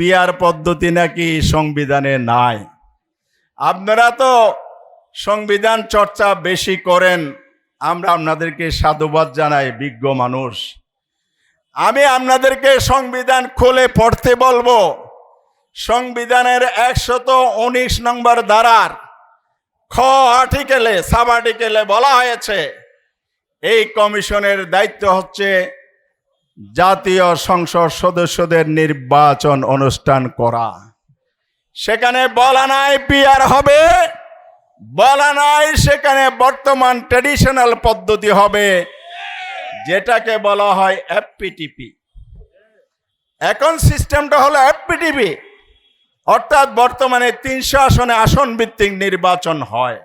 Peer পদ্ধতি নাকি সংবিধানে নাই? আপনারা তো সংবিধান চর্চা বেশি করেন, আমরা আপনাদেরকে সাধুবাদ জানাই, বিজ্ঞ মানুষ। আমি আপনাদেরকে সংবিধান খুলে পড়তে বলব। সংবিধানের একশত উনিশ নম্বর ধারার খ আর্টিকেলে, সাব আর্টিকেলে বলা হয়েছে, এই কমিশনের দায়িত্ব হচ্ছে জাতীয় সংসদ সদস্যদের নির্বাচন অনুষ্ঠান করা। সেখানে বলা নাই পিয়ার হবে, বলা নাই সেখানে বর্তমান ট্রেডিশনাল পদ্ধতি হবে, যেটাকে বলা হয় এফপিটিপি এখন সিস্টেমটা হলো এফপিটিপি অর্থাৎ বর্তমানে তিনশো আসনে আসন ভিত্তিক নির্বাচন হয়।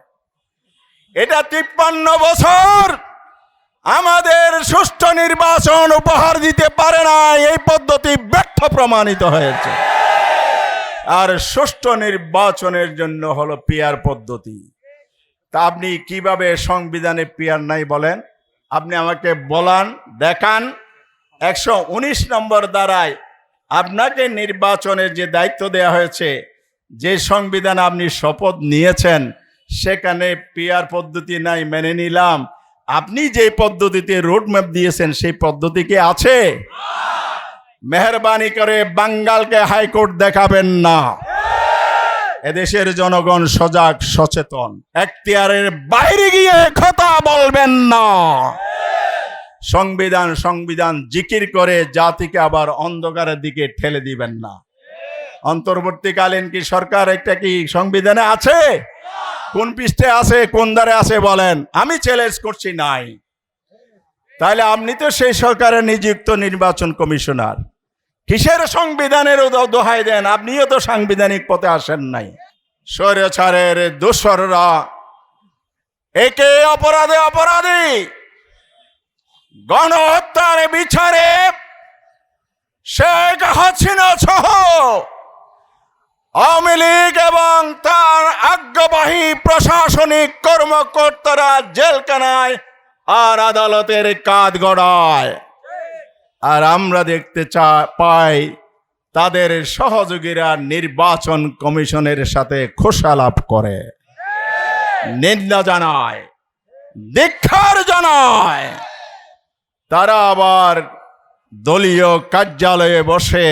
এটা তিপ্পান্ন বছর আমাদের সুষ্ঠু নির্বাচন উপহার দিতে পারে না এই পদ্ধতি ব্যর্থ প্রমাণিত হয়েছে। আর সুষ্ঠু নির্বাচনের জন্য হলো পিয়ার পদ্ধতি। তা আপনি কীভাবে সংবিধানে পিয়ার নাই বলেন? আপনি আমাকে বলান, দেখান। একশো উনিশ নম্বর দ্বারায় আপনাকে নির্বাচনের যে দায়িত্ব দেওয়া হয়েছে, যে সংবিধান আপনি শপথ নিয়েছেন, সেখানে পিয়ার পদ্ধতি নাই, মেনে নিলাম। আপনি যে পদ্ধতিতে রোডম্যাপ দিয়েছেন, সেই পদ্ধতি কি আছে? মেহরবানি করে বাঙ্গালকে হাইকোর্ট দেখাবেন না। এদেশের জনগণ সজাগ, সচেতন, এখতিয়ারের বাইরে গিয়ে কথা বলবেন না। সংবিধান সংবিধান জিকির করে জাতিকে আবার অন্ধকারের দিকে ঠেলে দিবেন না। অন্তর্বর্তীকালীন কি সরকার একটা কি সংবিধানে আছে? কোন পৃষ্ঠে আছে, কোন দ্বারে আছে বলেন। আমি চ্যালেঞ্জ করছি নাই। তাহলে আপনি তো সেই সরকারের নিযুক্ত নির্বাচন কমিশনার। কিসের সংবিধানের দোহাই দেন? আপনিও তো সাংবিধানিক পথে আসেন নাই। স্বৈরাচারের দোসররা একে অপরাধে অপরাধী। গণহত্যার বিচারে শেখ হাসিনা সহ আওয়ামী লীগ এবং তার আজ্ঞাবাহী প্রশাসনিক কর্মকর্তারা জেলখানায় আর আদালতের কাজ গড়ায়। আর আমরা দেখতে চা, পাই তাদের সহযোগীরা নির্বাচন কমিশনের সাথে খোসালাপ করে। নিন্দা জানায় দীক্ষার জানায়। তারা আবার দলীয় কার্যালয়ে বসে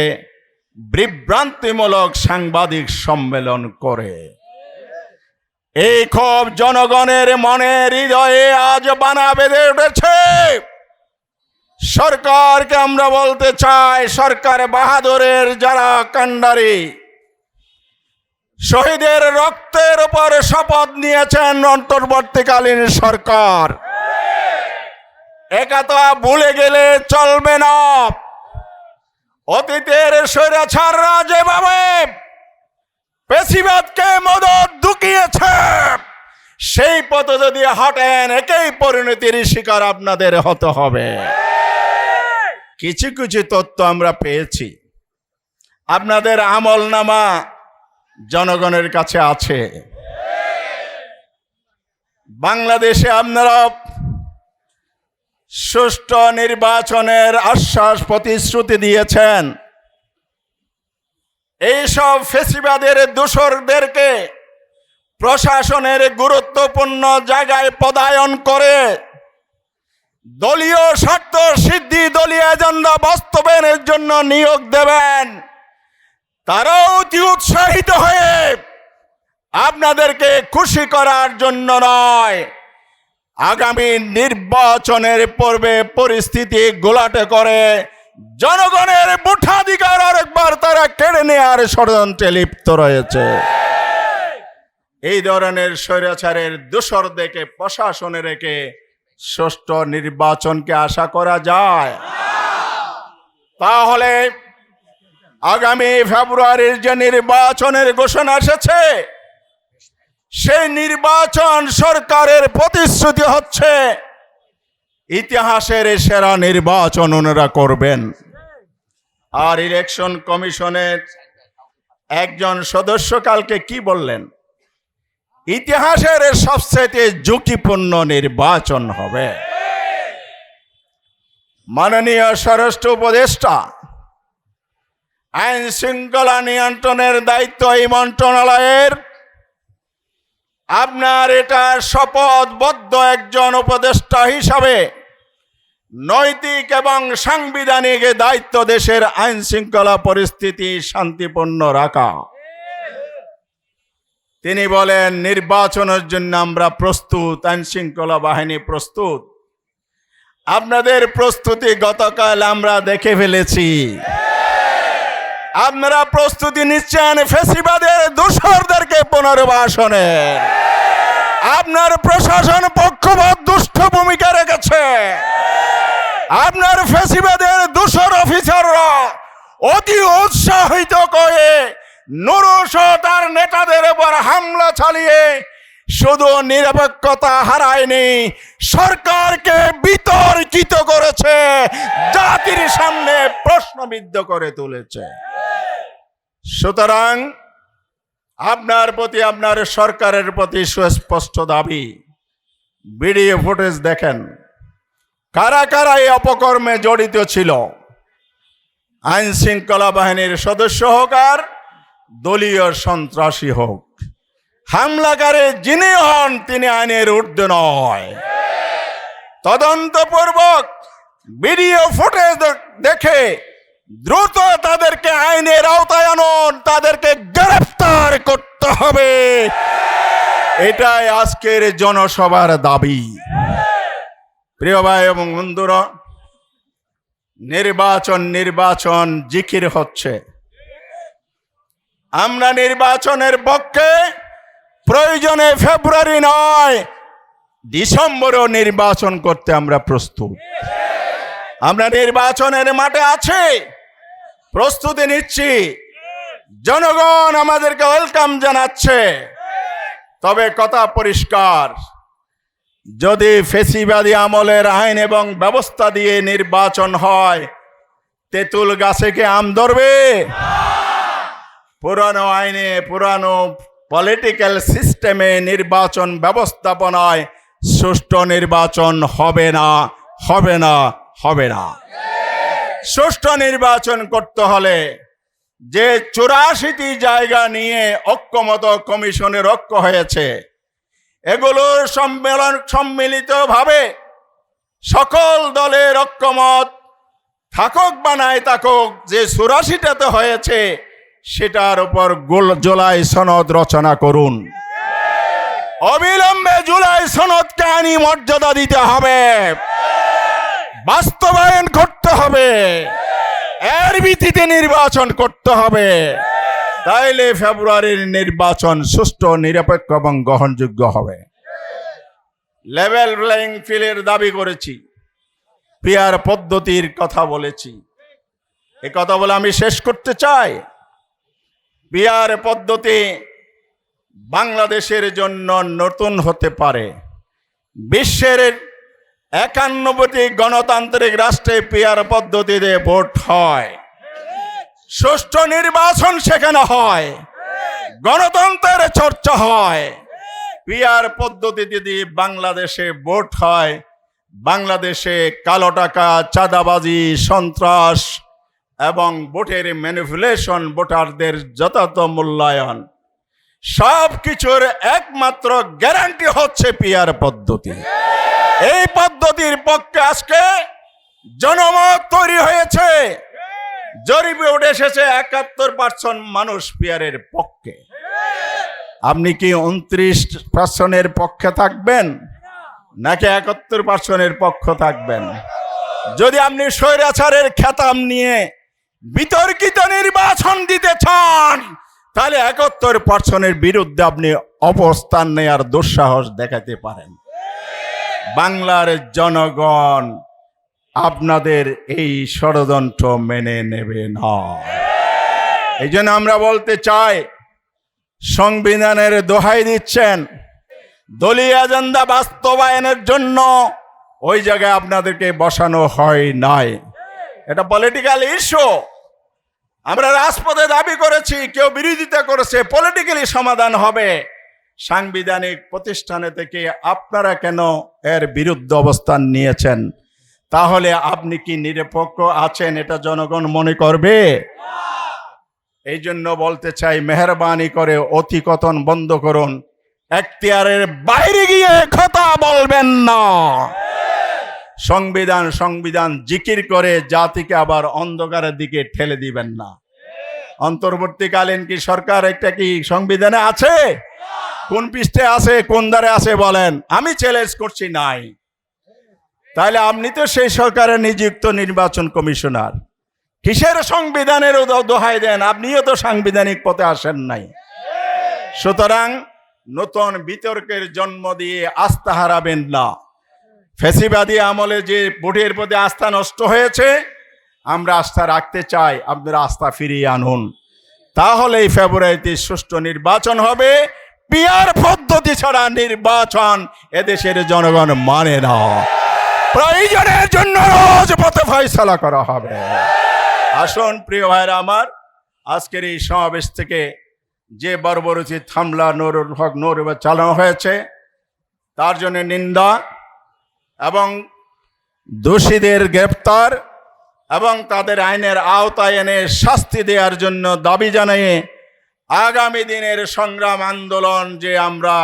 বিভ্রান্তিমূলক সাংবাদিক সম্মেলন করে। এই ক্ষোভ জনগণের মনে হৃদয়ে আজ বানা বেঁধে উঠেছে। সরকারকে আমরা বলতে চাই, সরকার বাহাদুরের যারা কান্ডারি শহীদের রক্তের উপর শপথ নিয়েছেন অন্তর্বর্তীকালীন সরকার। একথা ভুলে গেলে চলবে না। অতীতের স্বৈরাচাররা যেভাবে পেশিবাদকে মদত ঢুকিয়েছে, সেই পথে যদি হাঁটেন, একই পরিণতির শিকার আপনাদের হতে হবে। কিছু কিছু তথ্য আমরা পেয়েছি। আপনাদের আমল নামা জনগণের কাছে আছে। বাংলাদেশে আপনারা সুষ্ঠু নির্বাচনের আশ্বাস প্রতিশ্রুতি দিয়েছেন। এইসব ফেসিবাদের দূষরদেরকে প্রশাসনের গুরুত্বপূর্ণ জায়গায় পদায়ন করে দলীয় স্বার্থ সিদ্ধি, দলীয় এজেন্ডা বাস্তবায়নের জন্য নিয়োগ দেবেন। তারাও অতি উৎসাহিত হয়ে আপনাদেরকে খুশি করার জন্য নয়। আগামী নির্বাচনের পূর্বে পরিস্থিতি গোলাটে করে জনগণের ভোটাধিকার আরেকবার তারা কেড়ে নেওয়ার ষড়যন্ত্রে লিপ্ত রয়েছে। এই ধরনের স্বৈরাচারের দোসর দেখে প্রশাসনে রেখে সুষ্ঠু নির্বাচনকে আশা করা যায়। তাহলে আগামী ফেব্রুয়ারির যে নির্বাচনের ঘোষণা এসেছে সেই নির্বাচন সরকারের প্রতিশ্রুতি হচ্ছে, ইতিহাসের সেরা নির্বাচন ওনারা করবেন। আর ইলেকশন কমিশনের একজন সদস্য কালকে কি বললেন? ইতিহাসের সবচেয়ে ঝুঁকিপূর্ণ নির্বাচন হবে। মাননীয় স্বরাষ্ট্র উপদেষ্টা, আইন শৃঙ্খলা নিয়ন্ত্রণের দায়িত্ব এই মন্ত্রণালয়ের আপনার এটা শপথবদ্ধ একজন উপদেষ্টা হিসাবে নৈতিক এবং সাংবিধানিক দায়িত্ব দেশের আইন শৃঙ্খলা পরিস্থিতি শান্তিপূর্ণ রাখা। তিনি বলেন, নির্বাচনের জন্য আমরা প্রস্তুত, আইন শৃঙ্খলা বাহিনী প্রস্তুত। আপনাদের প্রস্তুতি গতকাল আমরা দেখে ফেলেছি। আপনারা প্রস্তুতি নিচ্ছেন ফেসিবাদের দূষরদেরকে পুনর্বাসনে। আপনার প্রশাসন পক্ষপাত দুষ্ট ভূমিকা রেখেছে। আপনার ফেসিবাদের দূষর অফিসাররা অতি উৎসাহিত করে নুরুস তার নেতাদের উপর হামলা চালিয়ে শুধু নিরপেক্ষতা হারায়নি, সরকারকে বিতর্কিত করেছে, জাতির সামনে প্রশ্নবিদ্ধ করে তুলেছে। সুতরাং আপনার প্রতি, আপনার সরকারের প্রতি সুস্পষ্ট দাবি। ভিডিও ফুটেজ দেখেন। কারা কারা এই অপকর্মে জড়িত ছিল? আইন শৃঙ্খলা বাহিনীর সদস্য হোক আর দলীয় সন্ত্রাসী হোক। হামলাকারী যিনি হন, তিনি আইনের ঊর্ধ্বে নয়। তদন্তপূর্বক ভিডিও ফুটেজ দেখে দ্রুত তাদেরকে আইনের আওতায় আনুন, তাদেরকে গ্রেফতার করতে হবে। এটাই আজকের জনসভার দাবি। প্রিয় ভাই এবং বন্ধুরা, নির্বাচন নির্বাচন জিকির হচ্ছে। আমরা নির্বাচনের পক্ষে প্রয়োজনে ফেব্রুয়ারি নয়, ডিসেম্বরও নির্বাচন করতে আমরা প্রস্তুত। আমরা নির্বাচনের মাঠে আছি। প্রস্তুতি নিচ্ছি। জনগণ আমাদেরকে ওয়েলকাম জানাচ্ছে। তবে কথা পরিষ্কার, যদি ফেসিবাদী আমলের আইন এবং ব্যবস্থা দিয়ে নির্বাচন হয়, তেঁতুল গাছে কি আম ধরবে? পুরানো আইনে, পুরানো পলিটিক্যাল সিস্টেমে নির্বাচন ব্যবস্থাপনায় সুষ্ঠু নির্বাচন হবে না হবে না। হবে না। সুষ্ঠু নির্বাচন করতে হলে যে চুরাশিটি জায়গা নিয়ে ঐক্যমত কমিশনের ঐক্য হয়েছে, এগুলোর সম্মেলন সম্মিলিতভাবে সকল দলের ঐক্যমত থাকুক বা নাই থাকুক, যে চুরাশিটাতে হয়েছে সেটার উপর গোল জুলাই সনদ রচনা করুন। অবিলম্বে জুলাই সনদকে আইনি মর্যাদা দিতে হবে। বাস্তবায়ন করতে হবে। এর ভিত্তিতে নির্বাচন করতে হবে। তাইলে ফেব্রুয়ারির নির্বাচন সুষ্ঠু, নিরপেক্ষ এবং গ্রহণযোগ্য হবে। লেভেল প্লেইং ফিল্ডের দাবি করেছি। পিয়ার পদ্ধতির কথা বলেছি। এ কথা বলে আমি শেষ করতে চাই। পিয়ার পদ্ধতি বাংলাদেশের জন্য নতুন হতে পারে। বিশ্বের একান্নবটি গণতান্ত্রিক রাষ্ট্রে পিয়ার পদ্ধতিতে ভোট হয়। সুষ্ঠু নির্বাচন সেখানে হয়। গণতন্ত্রের চর্চা হয়। পিয়ার পদ্ধতিতে যদি বাংলাদেশে ভোট হয়, বাংলাদেশে কালো টাকা, চাঁদাবাজি, সন্ত্রাস এবং ভোটের ম্যানিপুলেশন ভোটারদের যথাযথ মূল্যায়ন সব কিছুর একমাত্র গ্যারান্টি হচ্ছে পিয়ার পদ্ধতি। এই পদ্ধতির পক্ষে আজকে জনমত তৈরি হয়েছে। জরিপে উঠে এসেছে একাত্তর পার্সেন্ট মানুষ পিয়ারের পক্ষে। আপনি কি উনত্রিশ পার্সেন্টের পক্ষে থাকবেন? নাকি একাত্তর পার্সেন্টের পক্ষ থাকবেন? যদি আপনি স্বৈরাচারের খেতাম নিয়ে বিতর্কিত নির্বাচন দিতে চান, তাহলে একাত্তর পার্সেন্টের বিরুদ্ধে আপনি অবস্থান নেয়ার দুঃসাহস দেখাতে পারেন। বাংলার জনগণ, আপনাদের এই ষড়যন্ত্র মেনে নেবে না। এই জন্য আমরা বলতে চাই, সংবিধানের দোহাই দিচ্ছেন, দলীয় এজেন্ডা বাস্তবায়নের জন্য ওই জায়গায় আপনাদেরকে বসানো হয় নাই। এটা পলিটিক্যাল ইস্যু আমরা রাজপথে দাবি করেছি, কেউ বিরোধিতা করেছে পলিটিক্যালি সমাধান হবে। সাংবিধানিক প্রতিষ্ঠানে থেকে আপনারা কেন এর বিরুদ্ধে অবস্থান নিয়েছেন? তাহলে আপনি কি নিরপেক্ষ আছেন এটা জনগণ মনে করবে? এই জন্য বলতে চাই, মেহরবানি করে অতিকথন বন্ধ করুন। এখতিয়ারের বাইরে গিয়ে কথা বলবেন না। সংবিধান সংবিধান জিকির করে জাতিকে আবার অন্ধকারের দিকে ঠেলে দিবেন না। অন্তর্বর্তীকালীন কি সরকার একটা কি সংবিধানে আছে? কোন পৃষ্ঠে আছে, কোন দ্বারে আছে বলেন। আমি চ্যালেঞ্জ করছি নাই। তাহলে আপনি তো সেই সরকারের নিযুক্ত নির্বাচন কমিশনার। কিসের সংবিধানের দোহাই দেন? আপনিও তো সাংবিধানিক পথে আসেন নাই। সুতরাং নতুন বিতর্কের জন্ম দিয়ে আস্থা হারাবেন না। ফেসিবাদী আমলে যে ভোটের প্রতি আস্থা নষ্ট হয়েছে, আমরা আস্থা রাখতে চাই, আপনারা আস্থা ফিরিয়ে আনুন। তাহলে এই ফেব্রুয়ারিতে সুষ্ঠু নির্বাচন হবে। পিয়ার পদ্ধতি ছাড়া নির্বাচন এদেশের জনগণ মানে না। প্রয়োজনের জন্য রাজপথে ফয়সলা করা হবে। আসুন, প্রিয় ভাইরা আমার, আজকের এই সমাবেশ থেকে যে বর্বরচিত হামলা নুরুল হক নূর চালানো হয়েছে, তার জন্য নিন্দা এবং দোষীদের গ্রেপ্তার এবং তাদের আইনের আওতায় এনে শাস্তি দেওয়ার জন্য দাবি জানিয়ে আগামী দিনের সংগ্রাম আন্দোলন যে আমরা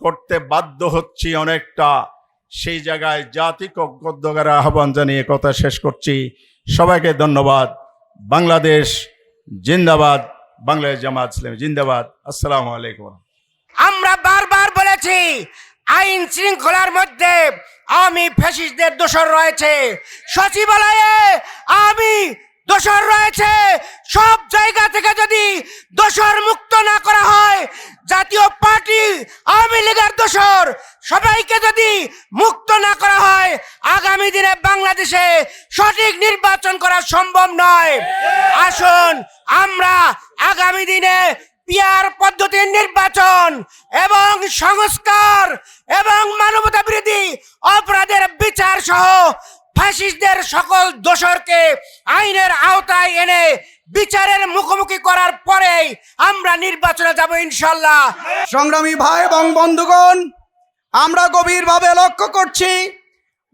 করতে বাধ্য হচ্ছি অনেকটা, সেই জায়গায় জাতি কদ্যকার আহ্বান জানিয়ে কথা শেষ করছি। সবাইকে ধন্যবাদ। বাংলাদেশ জিন্দাবাদ, বাংলাদেশ জামাত ইসলাম জিন্দাবাদ। আসসালামু আলাইকুম। আমরা বারবার বলেছি, আইন শৃঙ্খলার মধ্যে আমি ফ্যাসিস্টদের দোষর রয়েছে। সচিবালয়ে আমি দোষর রয়েছে। সব জায়গা থেকে যদি দোষর মুক্ত না করা হয়, জাতীয় পার্টি আওয়ামী লীগের দোষর সবাইকে যদি মুক্ত না করা হয়, আগামী দিনে বাংলাদেশে সঠিক নির্বাচন করা সম্ভব নয়। আসুন, আমরা আগামী দিনে পিয়ার পদ্ধতির নির্বাচন এবং সংস্কার এবং মানবতা বিরোধী অপরাধের বিচার সহ ফ্যাসিস্টদের সকল দোষরকে আইনের আওতায় এনে বিচারের মুখোমুখি করার পরেই আমরা নির্বাচনে যাব ইনশাল্লাহ। সংগ্রামী ভাই এবং বন্ধুগণ, আমরা গভীরভাবে লক্ষ্য করছি,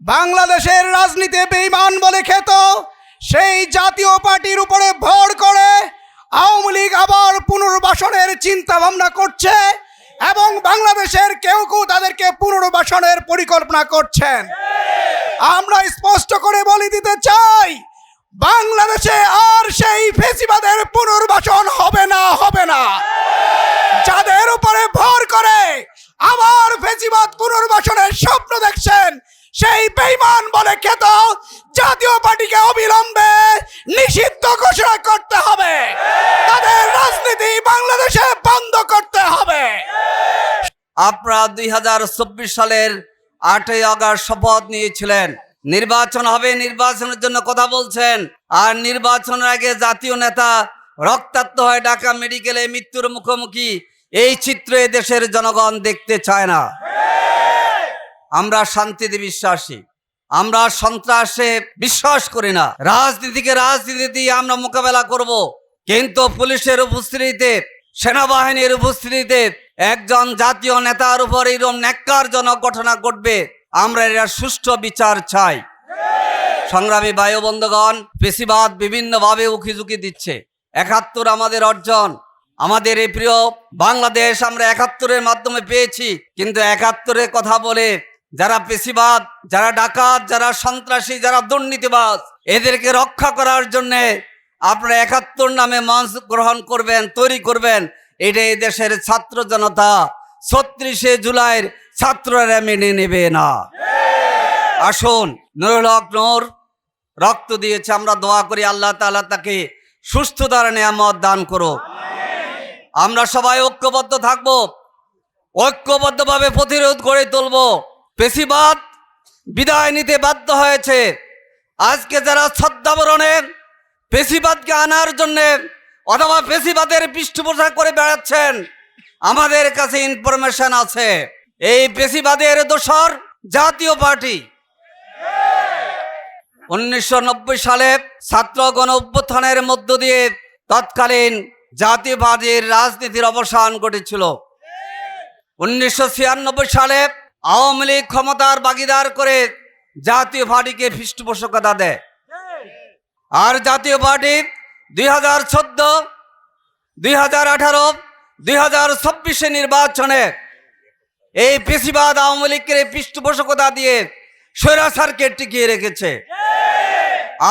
বাংলাদেশের রাজনীতি বেইমান বলে খ্যাত, সেই জাতীয় পার্টির উপরে ভর করে আওয়ামী লীগ আবার পুনর্বাসনের চিন্তা ভাবনা করছে এবং বাংলাদেশের কেউ কেউ তাদেরকে পুনর্বাসনের পরিকল্পনা করছেন। আমরা স্পষ্ট করে বলে দিতে চাই, বাংলাদেশে আর সেই ফেসিবাদের পুনর্বাসন হবে না হবে না। যাদের উপরে ভর করে আবার ফেসিবাদ পুনর্বাসনের স্বপ্ন দেখছেন, সেই বেইমান বলে খেত জাতীয় পার্টিকে অবিলম্বে নিষিদ্ধ ঘোষণা করতে হবে। তাদের রাজনীতি বাংলাদেশে বন্ধ করতে হবে। আপনারা দুই হাজার চব্বিশ সালের আটই আগস্ট শপথ নিয়েছিলেন। নির্বাচন হবে, নির্বাচনের জন্য কথা বলছেন। আর নির্বাচনের আগে জাতীয় নেতা রক্তাক্ত হয় ঢাকা মেডিকেলে, মৃত্যুর মুখোমুখি। এই চিত্র দেশের জনগণ দেখতে চায় না। আমরা শান্তিতে বিশ্বাসী। আমরা সন্ত্রাসে বিশ্বাস করি না। রাজনীতিকে রাজনীতি দিয়ে আমরা মোকাবেলা করব। কিন্তু পুলিশের উপস্থিতিতে, সেনাবাহিনীর উপস্থিতিতে একজন জাতীয় নেতার উপর এরকম ন্যাক্কারজনক ঘটনা ঘটবে, আমরা এরা সুষ্ঠু বিচার চাই। সংগ্রামী বায়ু বন্ধুগণ পেশিবাদ বিভিন্নভাবে উকিঝুঁকি দিচ্ছে। একাত্তর আমাদের অর্জন। আমাদের এই প্রিয় বাংলাদেশ আমরা একাত্তরের মাধ্যমে পেয়েছি, কিন্তু একাত্তরের কথা বলে যারা পেশিবাদ যারা ডাকাত, যারা সন্ত্রাসী, যারা দুর্নীতিবাজ, এদেরকে রক্ষা করার জন্যে আপনারা একাত্তর নামে মঞ্চ গ্রহণ করবেন, তৈরি করবেন। এটা এই দেশের ছাত্র জনতা, ছত্রিশে জুলাইয়ের ছাত্ররা মেনে নেবে না। আসুন, নুরুল হক রক্ত দিয়েছে, আমরা দোয়া করি, আল্লাহ তাআলা তাকে সুস্থ সুস্থতার নিয়ামত দান করো আমরা সবাই ঐক্যবদ্ধ থাকব, ঐক্যবদ্ধভাবে প্রতিরোধ করে তুলব। পেশিবাদ বিদায় নিতে বাধ্য হয়েছে। আজকে যারা শ্রদ্ধাবরণে পেশিবাদকে আনার জন্যে অথবা পেশিবাদের পৃষ্ঠপোষক করে বেড়াচ্ছেন। আমাদের কাছে ইনফরমেশন আছে। এই পেশিবাদের দোসর জাতীয় পার্টি। উনিশশো নব্বই সালে ছাত্র গণ অভ্যুত্থানের মধ্য দিয়ে তৎকালীন জাতীয়বাদীর রাজনীতির অবসান ঘটেছিল। উনিশশো ছিয়ানব্বই সালে আওয়ামী লীগ ক্ষমতার বাগিদার করে জাতীয় পার্টিকে পৃষ্ঠপোষকতা দেয়। আর জাতীয় পার্টি দুই হাজার চোদ্দ, দুই হাজার আঠারো, দুই হাজার চব্বিশে নির্বাচনে এই পেশিবাদ আওয়ামী লীগের পৃষ্ঠপোষকতা দিয়ে সৈরা স্বৈরাচারকে টিকিয়ে রেখেছে।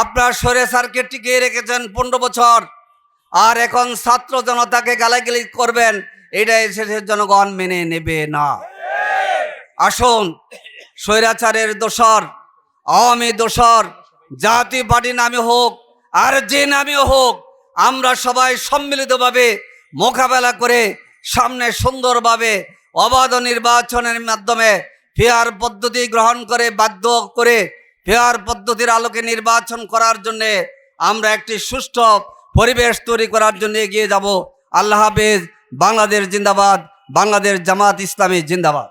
আপনার স্বৈরাচারকে টিকিয়ে রেখেছেন পনেরো বছর, আর এখন ছাত্র জনতাকে গালাগালি করবেন এটা এসেছে জনগণ মেনে নেবে না। আসুন স্বৈরাচারের দোসর আওয়ামী দোসর জাতি পার্টি নামে হোক আর যে নামে হোক, আমরা সবাই সম্মিলিতভাবে মোকাবেলা করে সামনে সুন্দরভাবে অবাধ নির্বাচনের মাধ্যমে ফেয়ার পদ্ধতি গ্রহণ করে বাধ্য করে ফেয়ার পদ্ধতির আলোকে নির্বাচন করার জন্যে আমরা একটি সুষ্ঠু পরিবেশ তৈরি করার জন্য এগিয়ে যাব। আল্লাহ হাফেজ, বাংলাদেশ জিন্দাবাদ, বাংলাদেশ জামাত ইসলামী জিন্দাবাদ।